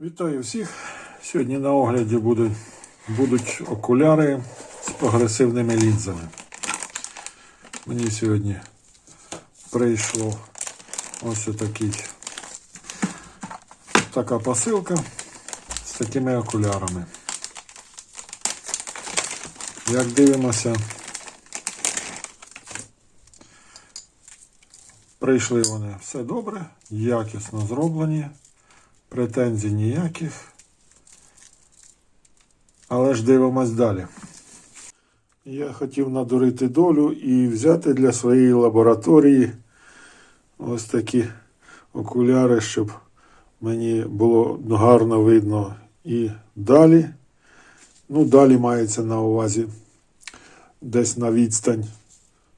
Вітаю всіх. Сьогодні на огляді будуть, будуть окуляри з прогресивними лінзами. Мені сьогодні прийшло ось такий, така посилка з такими окулярами. Як дивимося, прийшли вони все добре, якісно зроблені. Претензій ніяких. Але ж дивимось далі. Я хотів надурити долю і взяти для своєї лабораторії ось такі окуляри, щоб мені було гарно видно і далі. Ну, далі мається на увазі десь на відстань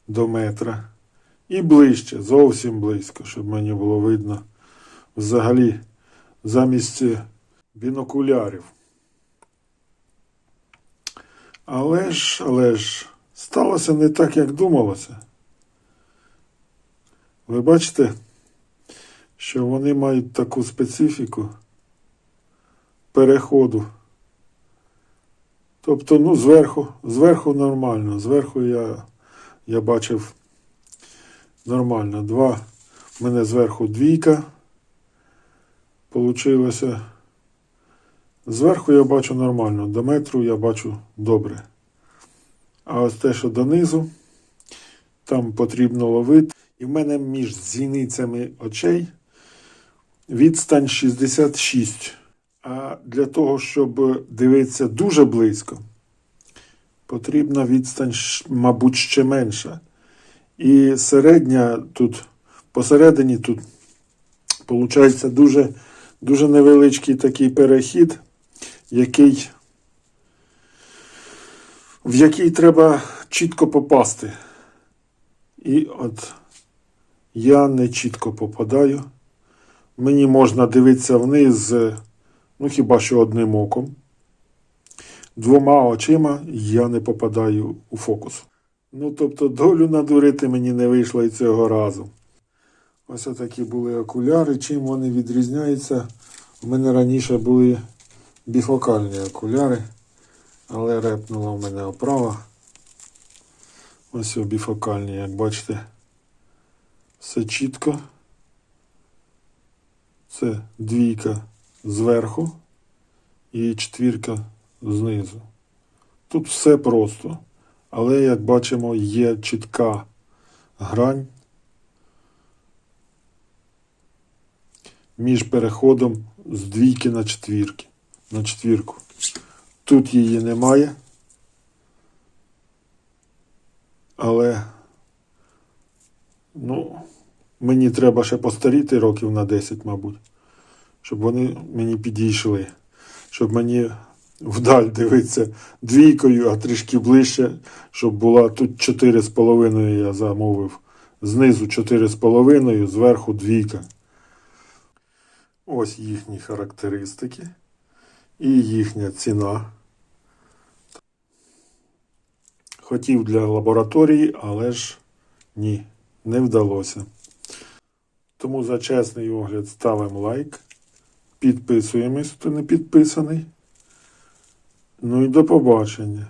до метра. І ближче, зовсім близько, щоб мені було видно взагалі замість бінокулярів. Але ж, але ж, сталося не так, як думалося. Ви бачите, що вони мають таку специфіку переходу. Тобто, ну, зверху, зверху нормально. Зверху я, я бачив нормально. Два, в мене зверху двійка. Получилося. Зверху я бачу нормально, до метру я бачу добре. А ось те, що донизу, там потрібно ловити. І в мене між зіницями очей відстань 66. А для того, щоб дивитися дуже близько, потрібна відстань, мабуть, ще менша. І середня тут, посередині тут, виходить, дуже дуже невеличкий такий перехід, який, в який треба чітко попасти. І от я не чітко попадаю. Мені можна дивитися вниз, ну хіба що одним оком. Двома очима я не попадаю у фокус. Ну, тобто, долю надурити мені не вийшло і цього разу. Ось такі були окуляри. Чим вони відрізняються? У мене раніше були біфокальні окуляри, але репнула в мене оправа. Ось біфокальні, як бачите, все чітко. Це двійка зверху і четвірка знизу. Тут все просто, але, як бачимо, є чітка грань між переходом з двійки на четвірки. На четвірку. Тут її немає. Але ну, мені треба ще постаріти років на 10, мабуть, щоб вони мені підійшли. Щоб мені вдаль дивитися двійкою, а трішки ближче, щоб була тут 4,5 я замовив. Знизу 4,5, зверху двійка. Ось їхні характеристики і їхня ціна. Хотів для лабораторії, але ж ні, не вдалося. Тому за чесний огляд ставимо лайк, підписуємось, хто не підписаний. Ну і до побачення.